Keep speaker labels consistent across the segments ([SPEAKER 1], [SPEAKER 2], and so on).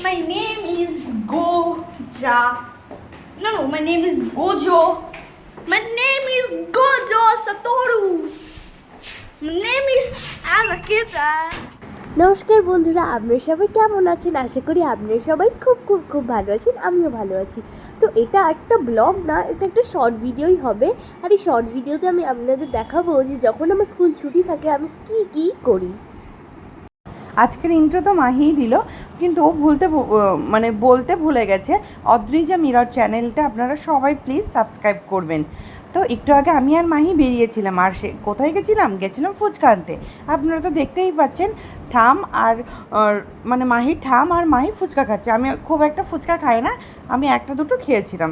[SPEAKER 1] My name is Goja. No, no, my name is Gojo. My name is Gojo Satoru. My name is Anakita.
[SPEAKER 2] নমস্কার বন্ধুরা আপনারা সবাই কেমন আছেন আশা করি আপনারা সবাই খুব খুব খুব ভালো আছেন আমিও ভালো আছি তো এটা একটা ব্লগ না এটা একটা শর্ট ভিডিওই হবে আর এই শর্ট ভিডিওতে আমি আপনাদের দেখাবো যে যখন আমার স্কুল ছুটি থাকে আমি কি কি করি
[SPEAKER 3] আজকের ইন্ট্রো তো মাহিই দিল, কিন্তু ও ভুলতে মানে বলতে ভুলে গেছে। অদ্রিজা মিরর চ্যানেলটা আপনারা সবাই প্লিজ সাবস্ক্রাইব করবেন। তো একটু আগে আমি আর মাহি বেরিয়েছিলাম, আর সে, কোথায় গেছিলাম? গেছিলাম ফুচকা আনতে আপনারা তো দেখতেই পাচ্ছেন, ঠাম আর মানে মাহি ঠাম আর মাহি ফুচকা খাচ্ছে। আমি খুব একটা ফুচকা খাই না, আমি একটা দুটো খেয়েছিলাম।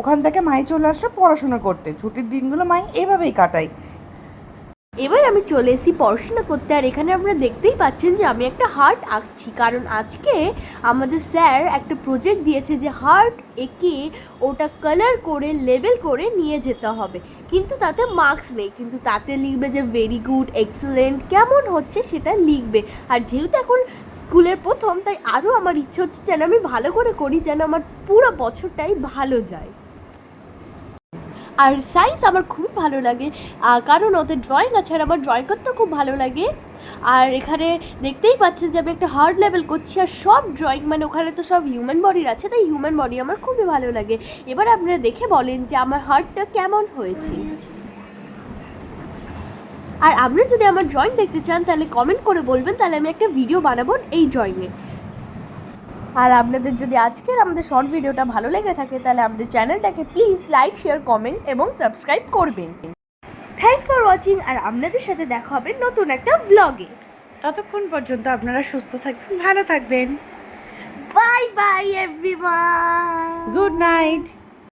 [SPEAKER 3] ওখান থেকে মাহি চলে আসলো পড়াশোনা করতে। ছুটির দিনগুলো মাহি এভাবেই কাটাই
[SPEAKER 2] এবার আমি চলে এসেছি পড়াশোনা করতে, আর এখানে আপনারা দেখতেই পাচ্ছেন যে আমি একটা হার্ট আঁকছি। কারণ আজকে আমাদের স্যার একটা প্রজেক্ট দিয়েছে যে হার্ট এঁকে ওটা কালার করে লেবেল করে নিয়ে যেতে হবে। কিন্তু তাতে মার্কস নেই, কিন্তু তাতে লিখবে যে ভেরি গুড এক্সেলেন্ট কেমন হচ্ছে সেটা লিখবে। আর যেহেতু এখন স্কুলের প্রথম, তাই আরও আমার ইচ্ছে হচ্ছে যেন আমি ভালো করে করি, যেন আমার পুরো বছরটাই ভালো যায়। আর সায়েন্স আমার খুব ভালো লাগে। কারণ ওতে ড্রয়িং আছে আর আমার ড্রয়িং করতে খুব ভালো লাগে। আর এখানে দেখতেই পাচ্ছেন যে আমি একটা হার্ড লেভেল করছি আর সব ড্রয়িং মানে ওখানে তো সব হিউম্যান বডির আছে, তাই হিউম্যান বডি আমার খুবই ভালো লাগে। এবার আপনারা দেখে বলেন যে আমার হার্টটা কেমন হয়েছে। আর আপনি যদি আমার ড্রয়িং দেখতে চান, তাহলে কমেন্ট করে বলবেন, তাহলে আমি একটা ভিডিও বানাবো এই ড্রয়িংয়ে আর আপনাদের যদি আজকের আমাদের শর্ট ভিডিওটা ভালো লেগে থাকে তাহলে আমাদের চ্যানেলটাকে প্লিজ লাইক শেয়ার কমেন্ট এবং সাবস্ক্রাইব করবেন। থ্যাংকস ফর ওয়াচিং আর আপনাদের সাথে দেখা হবে নতুন একটা ব্লগে
[SPEAKER 3] ততক্ষণ পর্যন্ত আপনারা সুস্থ থাকবেন ভালো থাকবেন।
[SPEAKER 2] Bye bye everyone
[SPEAKER 3] good night